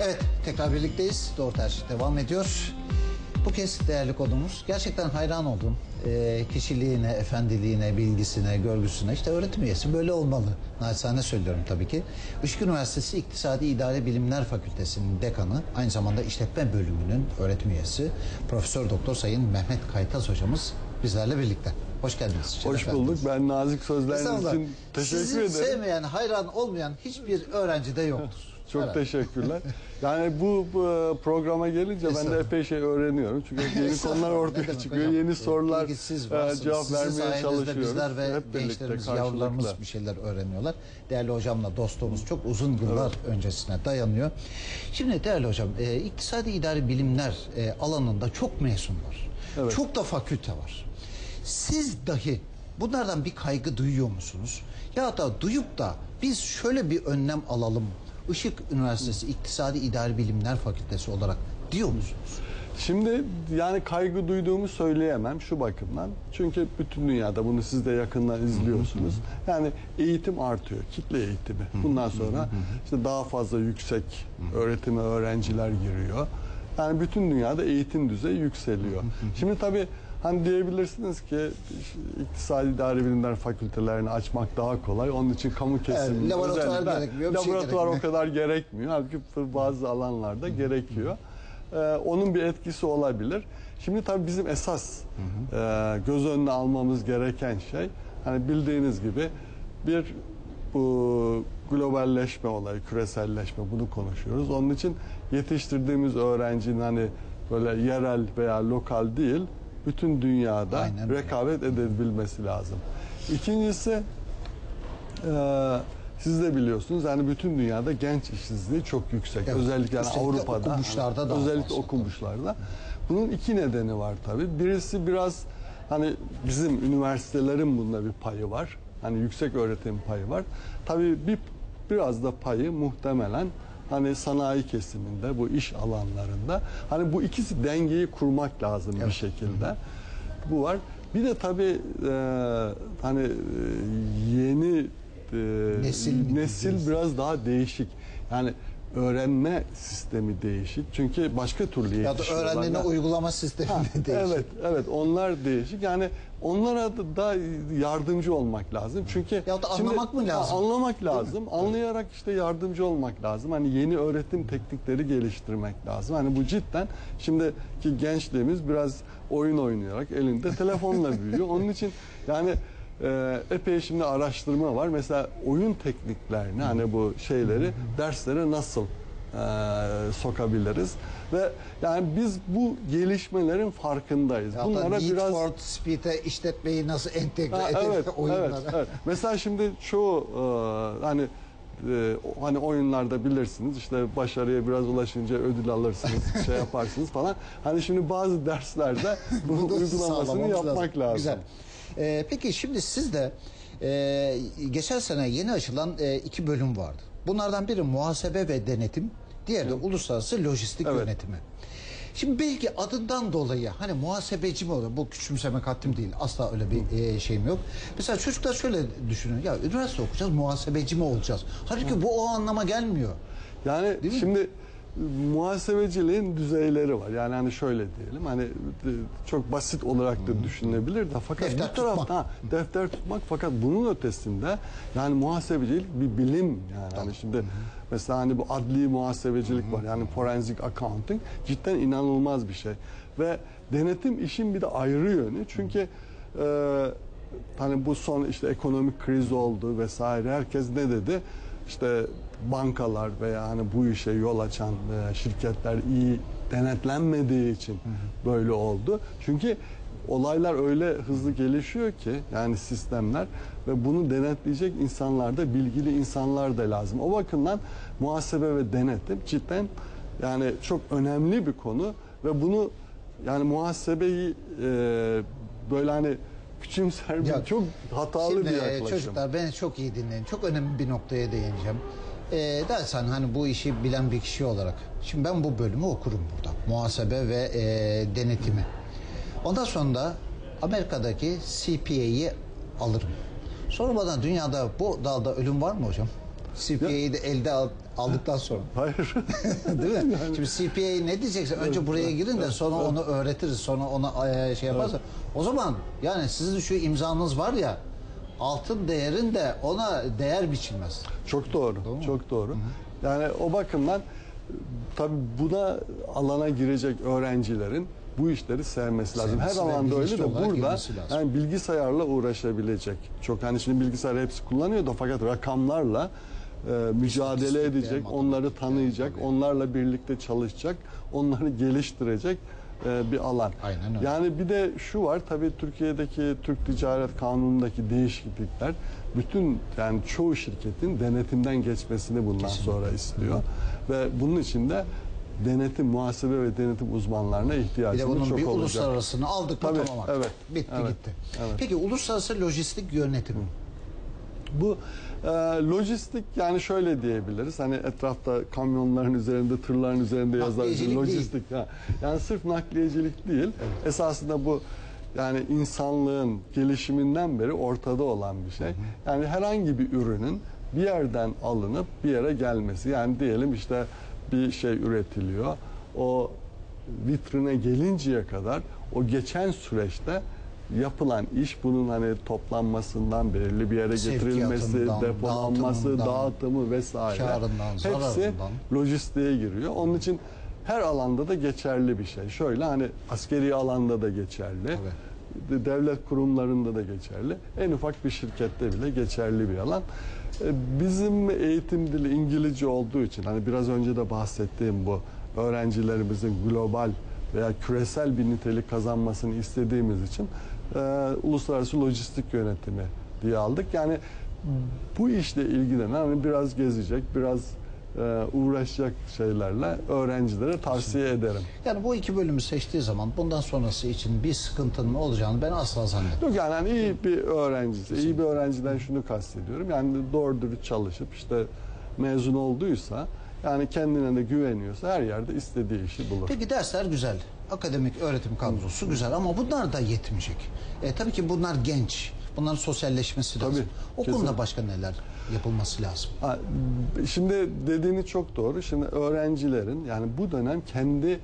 Evet, tekrar birlikteyiz. Doğru Tercih devam ediyor. Bu kez değerli konumuz. Gerçekten hayran oldum. Ee, kişiliğine, efendiliğine, bilgisine, görgüsüne. işte öğretim üyesi böyle olmalı. Naçizane söylüyorum tabii ki. Işık Üniversitesi İktisadi İdare Bilimler Fakültesi'nin dekanı, aynı zamanda işletme bölümünün öğretim üyesi, Profesör Doktor Sayın Mehmet Kaytaz hocamız bizlerle birlikte. Hoş geldiniz. Hoş bulduk. Ben nazik sözleriniz için teşekkür Sizi ederim. sevmeyen, hayran olmayan hiçbir öğrenci de yoktur. Çok Evet. teşekkürler. Yani bu, bu programa gelince ben de epey şey öğreniyorum. Çünkü yeni konular ortaya çıkıyor. hocam? Yeni sorular İlgi siz e, cevap vermeye çalışıyoruz. bizler ve Hep gençlerimiz, yavrularımız bir şeyler öğreniyorlar. Değerli hocamla dostluğumuz çok uzun yıllar öncesine dayanıyor. Şimdi değerli hocam, e, iktisadi idari bilimler e, alanında çok mezun var. Evet. Çok da fakülte var. Siz dahi bunlardan bir kaygı duyuyor musunuz? Ya da duyup da biz şöyle bir önlem alalım. Işık Üniversitesi İktisadi İdari Bilimler Fakültesi olarak diyor musunuz? Şimdi yani kaygı duyduğumu söyleyemem şu bakımdan. Çünkü bütün dünyada bunu siz de yakından izliyorsunuz. Yani eğitim artıyor. Kitle eğitimi. Bundan sonra işte daha fazla yüksek öğretime öğrenciler giriyor. Yani bütün dünyada eğitim düzeyi yükseliyor. Şimdi tabii hani diyebilirsiniz ki iktisadi idari bilimler fakültelerini açmak daha kolay. Onun için kamu kesimi laboratuvar özellikle- gerekmiyor, bir şey Laboratuvar o gerekmiyor. kadar gerekmiyor. Halbuki bazı alanlarda gerekiyor. Ee, onun bir etkisi olabilir. Şimdi tabii bizim esas e, göz önüne almamız gereken şey hani bildiğiniz gibi bir bu globalleşme olayı, küreselleşme bunu konuşuyoruz. Onun için yetiştirdiğimiz öğrencinin hani böyle yerel veya lokal değil, bütün dünyada Aynen rekabet edebilmesi lazım. İkincisi ee, siz de biliyorsunuz yani bütün dünyada genç işsizliği çok yüksek. Evet. Özellikle yani Avrupa'da. okumuşlarda daha özellikle fazla. okumuşlarda. Bunun iki nedeni var tabii. Birisi biraz hani bizim üniversitelerin bunda bir payı var. Hani yüksek öğretim payı var. Tabii bir biraz da payı muhtemelen hani sanayi kesiminde bu iş alanlarında hani bu ikisi dengeyi kurmak lazım bir şekilde. Bu var. Bir de tabii e, hani e, yeni e, Nesil nesil biraz daha değişik. Yani öğrenme sistemi değişik. Çünkü başka türlü Ya da yetişiyorlar. öğrendiğine Yani- uygulama sistemi Ha, de değişik. Evet, evet onlar değişik. Yani onlara da, da yardımcı olmak lazım. Çünkü Ya da anlamak mı lazım? Ha, Anlamak lazım. Anlayarak işte yardımcı olmak lazım. Hani yeni öğretim teknikleri geliştirmek lazım. Hani bu cidden şimdiki gençliğimiz biraz oyun oynayarak elinde telefonla büyüyor. Onun için yani e, epey şimdi araştırma var. Mesela oyun tekniklerini hani bu şeyleri derslere nasıl e, sokabiliriz ve yani biz bu gelişmelerin farkındayız. Ya Bunlara Need biraz for Speed'e işletmeyi nasıl entegre Ha, edelim evet, oyunlara. evet, evet. Mesela şimdi çoğu e, hani e, hani oyunlarda bilirsiniz işte başarıya biraz ulaşınca ödül alırsınız, şey yaparsınız falan. Hani şimdi bazı derslerde bunun Bunu uygulamasını yapmak lazım. Güzel. Ee, peki şimdi siz de e, geçen sene yeni açılan e, iki bölüm vardı. Bunlardan biri muhasebe ve denetim, diğeri de uluslararası lojistik Evet. yönetimi. Şimdi belki adından dolayı hani muhasebeci mi olur? Bu küçümsemek haddim değil. Asla öyle bir e, şeyim yok. Mesela çocuklar şöyle düşünüyor. Ya üniversite okuyacağız, muhasebeci mi olacağız? Halbuki bu o anlama gelmiyor. Yani Değil mi? Muhasebeciliğin düzeyleri var. Yani hani şöyle diyelim hani e, çok basit olarak da düşünülebilir de fakat Defter bir tarafta tutmak. ha, defter tutmak fakat bunun ötesinde yani muhasebecilik bir bilim. Yani hani şimdi mesela hani bu adli muhasebecilik var yani forensic accounting cidden inanılmaz bir şey. Ve denetim işin bir de ayrı yönü. Çünkü e, hani bu son işte ekonomik kriz oldu vesaire herkes ne dedi işte bankalar veya hani bu işe yol açan e, şirketler iyi denetlenmediği için böyle oldu. Çünkü olaylar öyle hızlı gelişiyor ki yani sistemler ve bunu denetleyecek insanlar da bilgili insanlar da lazım. O bakımdan muhasebe ve denetim cidden yani çok önemli bir konu ve bunu yani muhasebeyi e, böyle hani küçümser bir Ya, çok hatalı Şimdi bir e, yaklaşım. çocuklar beni çok iyi dinleyin. Çok önemli bir noktaya değineceğim. E, dersen hani bu işi bilen bir kişi olarak. Şimdi ben bu bölümü okurum burada. Muhasebe ve e, denetimi. Ondan sonra da Amerika'daki CPA'yı alırım. Sonra bana dünyada bu dalda ölüm var mı hocam? CPA'yı de elde al- aldıktan sonra. Hayır. Değil mi? Şimdi CPA ne diyeceksin? Önce buraya girin de sonra onu öğretiriz. Sonra ona e, şey yaparsa. O zaman yani sizin şu imzanız var ya altın değerin de ona değer biçilmez. Çok doğru. Çok doğru. Yani o bakımdan tabii buna alana girecek öğrencilerin bu işleri sevmesi lazım. Sevmesi Her ve alanda öyle de olarak burada girmesi lazım. yani bilgisayarla uğraşabilecek. Çok hani şimdi bilgisayar hepsi kullanıyor da fakat rakamlarla e, mücadele edecek, onları tanıyacak, onlarla birlikte çalışacak, onları geliştirecek e, bir alan. Aynen öyle. Yani bir de şu var tabii Türkiye'deki Türk Ticaret Kanunu'ndaki değişiklikler bütün yani çoğu şirketin denetimden geçmesini bundan sonra istiyor. Ve bunun için de denetim, muhasebe ve denetim uzmanlarına Bir de ihtiyacımız bunun çok bir olacak. uluslararasını aldık mı Tabii, tamam artık. evet, Bitti evet, gitti. evet. Peki uluslararası lojistik yönetimi. Bu e, lojistik yani şöyle diyebiliriz. Hani etrafta kamyonların üzerinde, tırların üzerinde yazar lojistik. Ha. Yani sırf nakliyecilik değil. Esasında bu yani insanlığın gelişiminden beri ortada olan bir şey. Yani herhangi bir ürünün bir yerden alınıp bir yere gelmesi. Yani diyelim işte bir şey üretiliyor. O vitrine gelinceye kadar o geçen süreçte yapılan iş bunun hani toplanmasından belirli bir yere getirilmesi, depolanması, dağıtımı vesaire. karından, Hepsi lojistiğe giriyor. Onun için her alanda da geçerli bir şey. Şöyle hani askeri alanda da geçerli. de- Devlet kurumlarında da geçerli. En ufak bir şirkette bile geçerli bir alan. E, Bizim eğitim dili İngilizce olduğu için hani biraz önce de bahsettiğim bu öğrencilerimizin global veya küresel bir nitelik kazanmasını istediğimiz için e, uluslararası lojistik yönetimi diye aldık. Yani bu işle ilgilenen hani biraz gezecek, biraz e, uğraşacak şeylerle öğrencilere tavsiye ederim. Yani bu iki bölümü seçtiği zaman bundan sonrası için bir sıkıntının olacağını ben asla zannetmiyorum. Yok yani hani iyi bir öğrencisi, iyi bir öğrenciden şunu kastediyorum. Yani doğru dürüst çalışıp işte mezun olduysa yani kendine de güveniyorsa her yerde istediği işi bulur. Peki dersler güzel. Akademik öğretim kadrosu güzel ama bunlar da yetmeyecek. E, tabii ki bunlar genç. Bunların sosyalleşmesi lazım. Tabii, o konuda başka neler yapılması lazım? Ha, Şimdi dediğini çok doğru. Şimdi öğrencilerin yani bu dönem kendi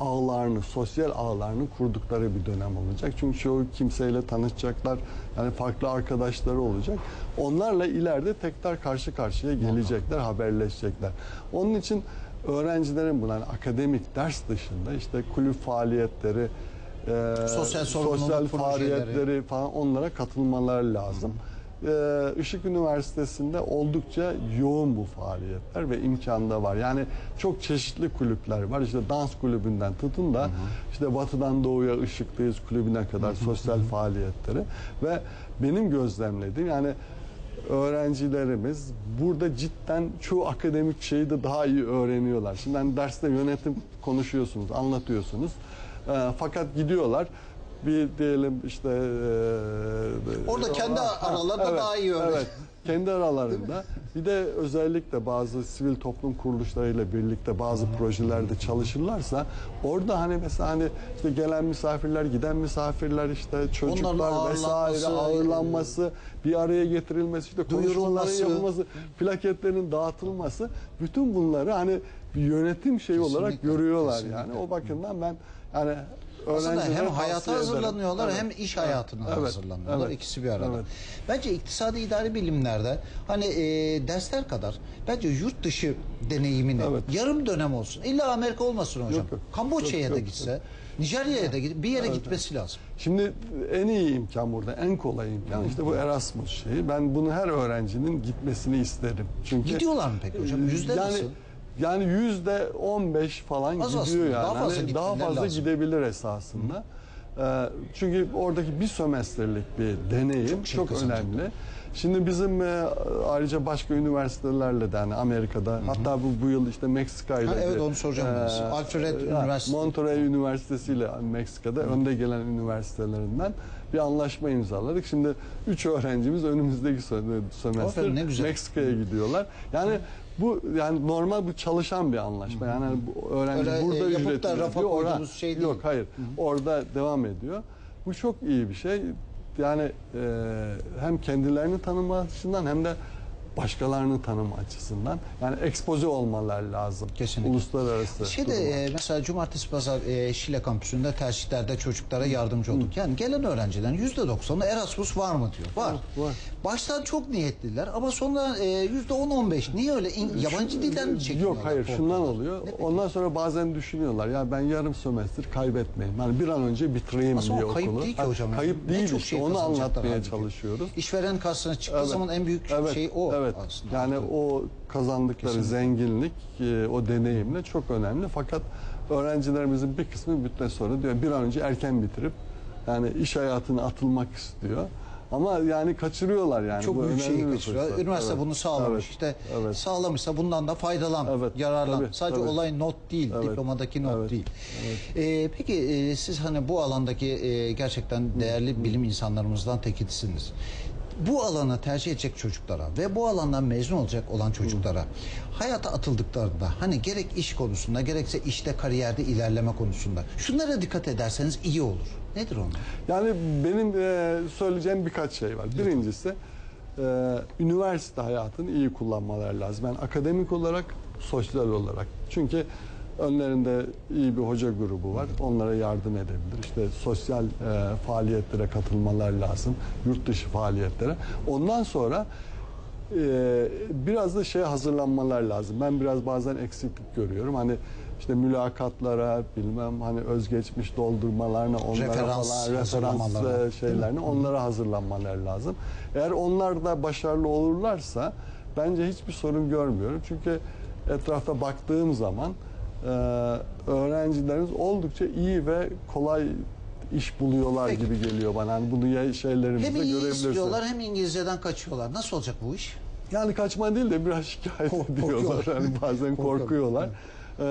ağlarını, sosyal ağlarını kurdukları bir dönem olacak. Çünkü çoğu kimseyle tanışacaklar. Yani farklı arkadaşları olacak. Onlarla ileride tekrar karşı karşıya gelecekler, haberleşecekler. Onun için öğrencilerin bunlar akademik ders dışında işte kulüp faaliyetleri, e, Sosyal sosyal faaliyetleri falan onlara katılmaları lazım. Ee, Işık Üniversitesi'nde oldukça yoğun bu faaliyetler ve imkan da var. Yani çok çeşitli kulüpler var. İşte dans kulübünden tutun da işte batıdan doğuya ışıklıyız kulübüne kadar sosyal faaliyetleri ve benim gözlemlediğim yani öğrencilerimiz burada cidden çoğu akademik şeyi de daha iyi öğreniyorlar. Şimdi hani derste yönetim konuşuyorsunuz, anlatıyorsunuz. Ee, fakat gidiyorlar bir diyelim işte e, Orada kendi aralarında daha iyi öğren- Evet, kendi aralarında. Bir de özellikle bazı sivil toplum kuruluşlarıyla birlikte bazı projelerde çalışırlarsa orada hani mesela hani işte gelen misafirler, giden misafirler işte çocuklar Onların vesaire ağırlanması, ağırlanması, bir araya getirilmesi, işte konuşmaların Duyurulması. yapılması, plaketlerin dağıtılması bütün bunları hani bir yönetim şeyi olarak Kesinlikle, görüyorlar kesinlikle. yani. O bakımdan ben yani Aslında hem hayata hazırlanıyorlar Evet. hem iş hayatına Evet, hazırlanıyorlar. evet, İkisi bir arada. evet. Bence iktisadi idari bilimlerde hani e, dersler kadar bence yurt dışı deneyimini Evet. yarım dönem olsun. İlla Amerika olmasın hocam. Yok, yok. Kamboçya'ya Yok, da yok, gitse, Nijerya'ya da gidip bir yere gitmesi lazım. Şimdi en iyi imkan burada, en kolay imkan işte bu Erasmus şeyi. Ben bunu her öğrencinin gitmesini isterim. Çünkü Gidiyorlar mı peki hocam? Yüzde yani, nasıl? Yani yüzde 15 falan Az gidiyor aslında, yani. daha fazla Hani daha fazla lazım. gidebilir esasında. Ee, çünkü oradaki bir sömestrlik bir deneyim Çok çok, şey önemli. Şimdi bizim e, ayrıca başka üniversitelerle de hani Amerika'da hatta bu bu yıl işte Meksika ile Ha, evet, de, onu soracağım size. Alfred ha, Üniversitesi. Monterey Üniversitesi ile Meksika'da önde gelen üniversitelerinden bir anlaşma imzaladık. Şimdi üç öğrencimiz önümüzdeki sö- sömestr. Meksika'ya gidiyorlar. Yani bu yani normal bu çalışan bir anlaşma. Yani bu öğrenci Öyle, burada e, yapıp ücret da ödüyor. Ora- koyduğunuz şey değil. Yok hayır. Orada devam ediyor. Bu çok iyi bir şey. Yani e, hem kendilerini tanıma açısından hem de başkalarını tanıma açısından. Yani ekspoze olmalar lazım. Kesinlikle. Uluslararası. Şeyde e, mesela cumartesi pazar e, Şile kampüsünde tercihlerde çocuklara yardımcı olduk. Yani gelen öğrencilerin yüzde doksanı Erasmus var mı diyor. Var. var. Baştan çok niyetliler ama sonra e, yüzde on on beş. Niye öyle? İn- yabancı dilden mi çekiniyorlar? Yok hayır korkuyorlar? şundan oluyor. Ondan sonra bazen düşünüyorlar ya ben yarım sömestr kaybetmeyeyim. Yani bir an önce bitireyim Aslında diye o kayıp okulu. değil ki hocam. Kayıp Ne değil çok işte şey onu anlatmaya çalışıyoruz. İşveren karşısına çıktığı Evet. zaman en büyük Evet, şey o Evet. Aslında. Yani o kazandıkları zenginlik, e, o deneyimle çok önemli. Fakat öğrencilerimizin bir kısmı müddet sonra diyor bir an önce erken bitirip yani iş hayatına atılmak istiyor. Ama yani kaçırıyorlar yani. çok Bu büyük önemli şeyi kaçırıyor. fırsat. Üniversite Evet. bunu sağlamış. Evet. İşte Evet. sağlamışsa bundan da faydalan, Evet, yararlan. tabii, Sadece tabii. olay not değil, Evet, diplomadaki not evet, değil. Ee, peki e, siz hani bu alandaki e, gerçekten değerli bilim insanlarımızdan tekisiniz. Bu alanı tercih edecek çocuklara ve bu alandan mezun olacak olan çocuklara hayata atıldıklarında hani gerek iş konusunda gerekse işte kariyerde ilerleme konusunda şunlara dikkat ederseniz iyi olur. Nedir onlar? Yani benim e, söyleyeceğim birkaç şey var. Birincisi e, üniversite hayatını iyi kullanmaları lazım. Yani akademik olarak, sosyal olarak. Çünkü önlerinde iyi bir hoca grubu var. Onlara yardım edebilir. İşte sosyal e, faaliyetlere katılmalar lazım. Yurt dışı faaliyetlere. Ondan sonra e, biraz da şeye hazırlanmalar lazım. Ben biraz bazen eksiklik görüyorum. Hani işte mülakatlara bilmem hani özgeçmiş doldurmalarına onlara Referans falan referans e, şeylerine onlara hazırlanmalar lazım. Eğer onlar da başarılı olurlarsa bence hiçbir sorun görmüyorum. Çünkü etrafta baktığım zaman öğrencilerimiz oldukça iyi ve kolay iş buluyorlar Peki. gibi geliyor bana. Hani bunu ya şeylerimizde Hem iyi görebilirsiniz. istiyorlar hem İngilizceden kaçıyorlar. Nasıl olacak bu iş? Yani kaçma değil de biraz şikayet Kork- ediyorlar. korkuyorlar. Yani bazen Korkuyorlar. korkuyorlar.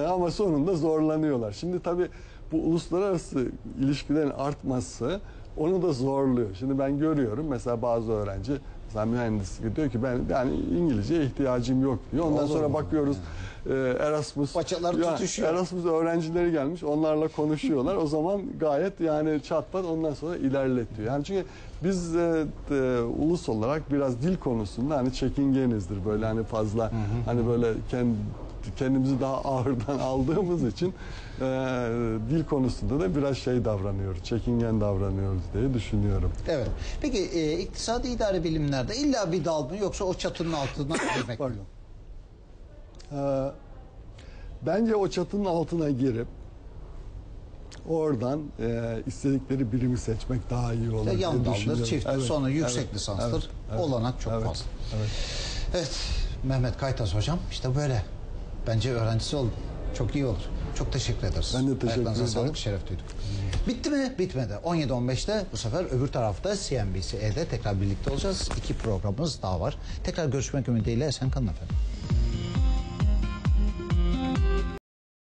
Ee, ama sonunda zorlanıyorlar. Şimdi tabii bu uluslararası ilişkilerin artması onu da zorluyor. Şimdi ben görüyorum mesela bazı öğrenci mesela mühendislik diyor ki ben yani İngilizceye ihtiyacım yok diyor. Ondan Olur sonra mu? bakıyoruz e, Erasmus Paçalar tutuşuyor. Erasmus öğrencileri gelmiş. Onlarla konuşuyorlar. o zaman gayet yani çatpat ondan sonra ilerletiyor. Yani çünkü biz e, e, ulus olarak biraz dil konusunda hani çekingenizdir böyle hani fazla hani böyle kendi kendimizi daha ağırdan aldığımız için e, dil konusunda da biraz şey davranıyoruz, çekingen davranıyoruz diye düşünüyorum. Evet. Peki e, iktisadi idare bilimlerde illa bir dal mı yoksa o çatının altına girmek mi? Ee, bence o çatının altına girip oradan e, istedikleri birimi seçmek daha iyi olur. İşte yan daldır, çifttir, Evet, sonra yüksek evet, lisanstır. evet, evet, Olanak çok evet, fazla. Evet. Evet. Mehmet Kaytaz hocam işte böyle. Bence öğrencisi oldum. Çok iyi olur. Çok teşekkür ederiz. Ben de teşekkür ederim. sağlık, şeref duyduk. Bitti mi? Bitmedi. 17.15'te bu sefer öbür tarafta CNBC'de tekrar birlikte olacağız. İki programımız daha var. Tekrar görüşmek ümidiyle. Esen kalın efendim.